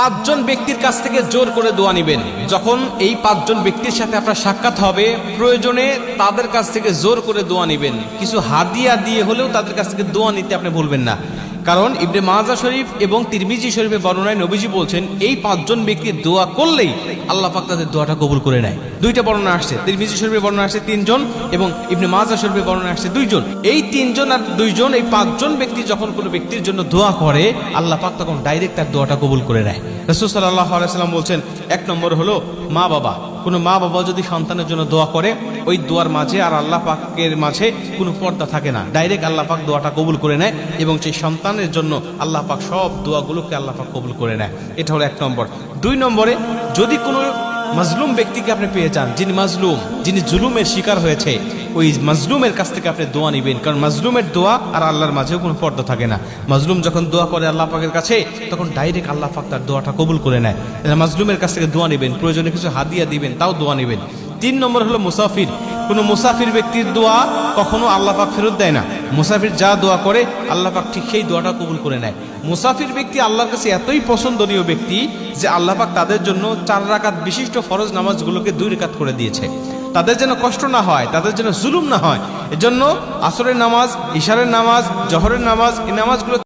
পাঁচজন ব্যক্তির কাছ থেকে জোর করে দোয়া নিবেন। যখন এই পাঁচজন ব্যক্তির সাথে আপনার সাক্ষাৎ হবে, প্রয়োজনে তাদের কাছ থেকে জোর করে দোয়া নিবেন। কিছু হাদিয়া দিয়ে হলেও তাদের কাছ থেকে দোয়া নিতে আপনি ভুলবেন না। কারণ ইবনে মাজা শরীফ এবং তিরমিজি শরীফের বর্ণনায় নবীজি বলছেন, এই পাঁচজন ব্যক্তির দোয়া করলেই আল্লাহ পাক তাদের দোয়াটা কবুল করে নেয়। দুইটা বর্ণনা আসছে, তিরমিজি শরীফের বর্ণনা আসছে তিনজন এবং ইবনে মাজা শরীফের বর্ণনা আসছে দুইজন। এই তিনজন আর দুইজন, এই পাঁচজন ব্যক্তি যখন কোনো ব্যক্তির জন্য দোয়া করে, আল্লাহ পাক তখন ডাইরেক্ট তার দোয়াটা কবুল করে নেয়। রসুল আলাইসাল্লাম বলছেন, এক নম্বর হলো মা বাবা কোনো মা বাবা যদি সন্তানের জন্য দোয়া করে ওই দোয়ার মাঝে আর আল্লাহ পাকের মাঝে কোনো পর্দা থাকে না। ডাইরেক্ট আল্লাহ পাক দোয়াটা কবুল করে নেয় এবং সেই সন্তানের জন্য আল্লাহ পাক সব দোয়াগুলোকে আল্লাহ পাক কবুল করে নেয়। এটা হলো এক নম্বর। দুই নম্বরে, যদি কোনো মাজলুম ব্যক্তিকে আপনি পেয়ে যান, যিনি মাজলুম, যিনি জুলুমের শিকার হয়েছে, ওই মাজলুমের কাছ থেকে আপনি দোয়া নেবেন। কারণ মাজলুমের দোয়া আর আল্লাহর মাঝেও কোনো পর্দা থাকে না। মাজলুম যখন দোয়া করে আল্লাহ পাকের কাছে, তখন ডাইরেক্ট আল্লাহ পাক তার দোয়াটা কবুল করে নেয়। মাজলুমের কাছ থেকে দোয়া নেবেন। প্রয়োজনে কিছু হাদিয়া দিবেন, তাও দোয়া নেবেন। তিন নম্বর হলো মুসাফির। কোনো মুসাফির ব্যক্তির দোয়া কখনো আল্লাহ পাক ফেরত দেয় না। মুসাফির যা দোয়া করে, আল্লাহ পাক ঠিক সেই দোয়াটা কবুল করে নেয়। মুসাফির ব্যক্তি আল্লাহর কাছে এতই পছন্দনীয় ব্যক্তি যে আল্লাহ পাক তাদের জন্য চার রাকাত বিশিষ্ট ফরজ নামাজগুলোকে দুই রেখাত করে দিয়েছে। তাদের যেন কষ্ট না হয়, তাদের যেন জুলুম না হয়, এজন্য আসরের নামাজ, ইশারের নামাজ, জহরের নামাজ, এই নামাজগুলো